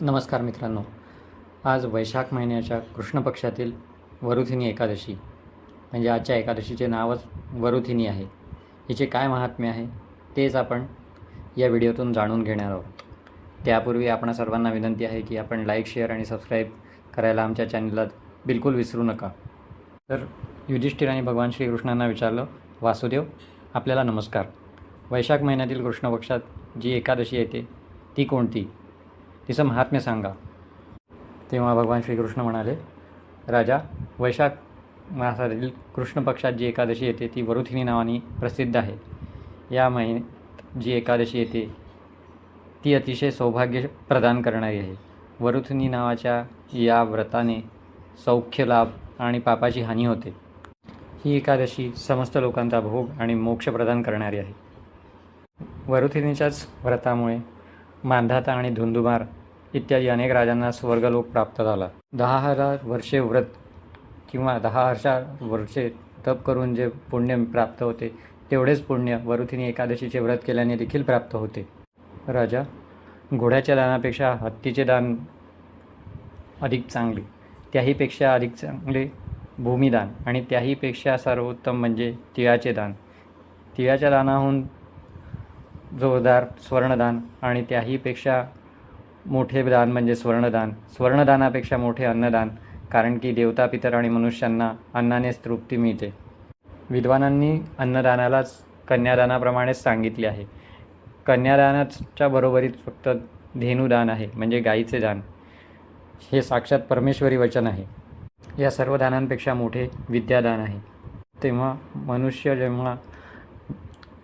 नमस्कार मित्रांनो. आज वैशाख महिन्याच्या कृष्ण पक्षातील वरुथिनी एकादशी म्हणजे आजच्या एकादशीचे नावच वरुथिनी आहे. हिचे काय महात्म्य आहे तेच आपण या व्हिडिओतून जाणून घेणार आहोत. त्यापूर्वी आपण सर्वांना विनंती आहे की आपण लाईक शेअर आणि सबस्क्राईब करायला आमच्या चॅनलला बिलकुल विसरू नका. तर युधिष्ठिर आणि भगवान श्रीकृष्णांना विचारलं वासुदेव आपल्याला नमस्कार. वैशाख महिन्यातील कृष्ण पक्षात जी एकादशी येते ती कोणती? तिचं महात्म्य सांगा. तेव्हा भगवान श्रीकृष्ण म्हणाले राजा वैशाख मासातील कृष्ण पक्षात जी एकादशी येते ती वरुथिनी नावाने प्रसिद्ध आहे. या महिन्यात जी एकादशी येते ती अतिशय सौभाग्य प्रदान करणारी आहे. वरुथिनी नावाच्या या व्रताने सौख्य लाभ आणि पापाची हानी होते. ही एकादशी समस्त लोकांचा भोग आणि मोक्ष प्रदान करणारी आहे. वरुथिनीच्याच व्रतामुळे मांधाता आणि धुंदुमार इत्यादी अनेक राजांना स्वर्गलोक प्राप्त झाला. दहा हजार वर्षे व्रत किंवा दहा हजार वर्षे तप करून जे पुण्य प्राप्त होते तेवढेच पुण्य वरुथिनी एकादशीचे व्रत केल्याने देखील प्राप्त होते. राजा घोड्याच्या दानापेक्षा हत्तीचे दान अधिक चांगले त्याहीपेक्षा अधिक चांगले भूमिदान आणि त्याहीपेक्षा सर्वोत्तम म्हणजे तिळाचे दान. तिळाच्या दानाहून जोरदार स्वर्णदान आणि त्याहीपेक्षा मोठे दान म्हणजे स्वर्णदान. स्वर्णदानापेक्षा मोठे अन्नदान कारण की देवता पितर आणि मनुष्यांना अन्नानेच तृप्ती मिळते. विद्वानांनी अन्नदानालाच कन्यादानाप्रमाणेच सांगितले आहे. कन्यादानाच्या बरोबरीत फक्त धेनुदान आहे म्हणजे गाईचे दान. हे साक्षात परमेश्वरी वचन आहे. या सर्व दानांपेक्षा मोठे विद्यादान आहे. तेव्हा मनुष्य जेव्हा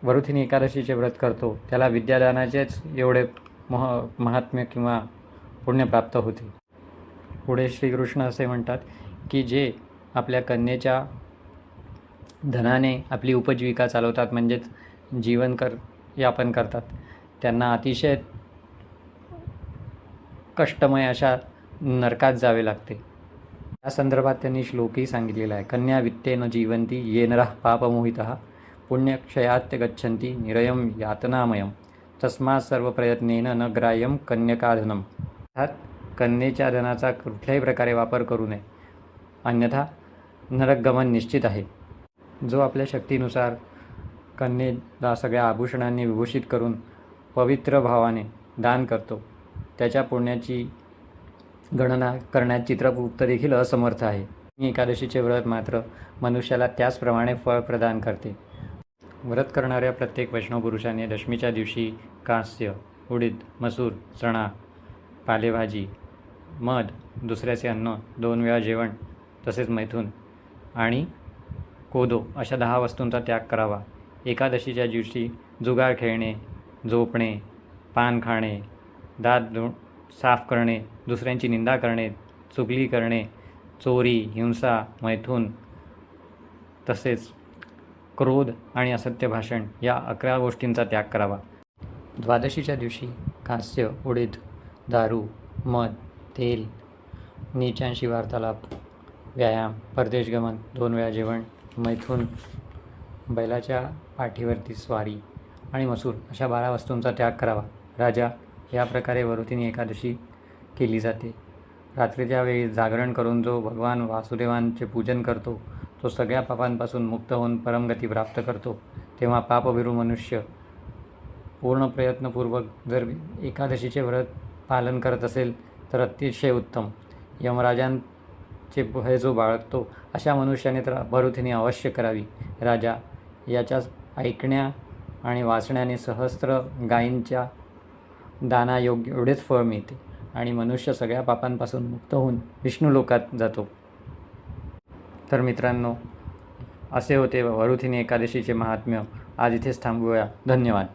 वरुथिनी एकादशीचे व्रत करतो. त्याला विद्यादानाचेच एवढे मह महात्म्य किंवा पुण्य प्राप्त होते. पुढे श्रीकृष्ण असे म्हणतात की जे आपल्या कन्येच्या धनाने आपली उपजीविका चालवतात म्हणजेच जीवन कर यापन करतात त्यांना अतिशय कष्टमय अशा नरकात जावे लागते. या संदर्भात त्यांनी श्लोकही सांगितलेला आहे. कन्या वित्तेन जीवंती येनरा पापमोहित. पुण्यक्षयात्य गच्छन्ति निरयं यातनामयं। तस्मात् सर्व प्रयत्नेन न ग्राह्यम कन्यकाधनं अर्थात कन्येच्या धनाचा कुठल्याही प्रकारे वापर करू नये। अन्यथा नरकगमन निश्चित आहे। जो आपल्या शक्तीनुसार कन्येला सगळ्या आभूषणांनी विभूषित करून पवित्र भावाने दान करतो त्याच्या पुण्याची गणना करण्यात चित्रगुप्त देखील असमर्थ आहे. एकादशीचे व्रत मात्र मनुष्याला त्याचप्रमाणे फळ प्रदान करते. व्रत करणाऱ्या प्रत्येक वैष्णव पुरुषाने दशमीच्या दिवशी कांस्य उडीद मसूर चणा पालेभाजी मध दुसऱ्याचे अन्न दोन वेळा जेवण तसेच मैथून आणि कोदो अशा दहा वस्तूंचा त्याग करावा. एकादशीच्या दिवशी जुगार खेळणे झोपणे पान खाणे दात धु साफ करणे दुसऱ्यांची निंदा करणे चुगली करणे चोरी हिंसा मैथून तसेच क्रोध आणि असत्य भाषण या अकरा गोष्टींचा त्याग करावा. द्वादशीच्या दिवशी कांस्य उडीद दारू मध तेल नीचांशी वार्तालाप व्यायाम परदेशगमन दोन वेळा जेवण मैथून बैलाच्या पाठीवरती स्वारी आणि मसूर अशा बारा वस्तूंचा त्याग करावा. राजा या प्रकारे वरुतीने एकादशी केली जाते. रात्रीच्या वेळी जागरण करून जो भगवान वासुदेवांचे पूजन करतो तो सगळ्या पापांपासून मुक्त होऊन परमगती प्राप्त करतो तेव्हा पापभिरू मनुष्य पूर्ण प्रयत्नपूर्वक जर एकादशीचे व्रत पालन करत असेल तर अतिशय उत्तम. यमराजांचे भय जो बाळगतो अशा मनुष्याने तर भरुथिनी अवश्य करावी. राजा याच्या ऐकण्या आणि वाचण्याने सहस्त्र गायींच्या दाना योग्य एवढेच फळ मिळते आणि मनुष्य सगळ्या पापांपासून मुक्त होऊन विष्णू लोकात जातो. तर मित्रांनो असे होते वरुथिनी एकादशीचे महात्म्य. आज इथेच थांबूया. धन्यवाद.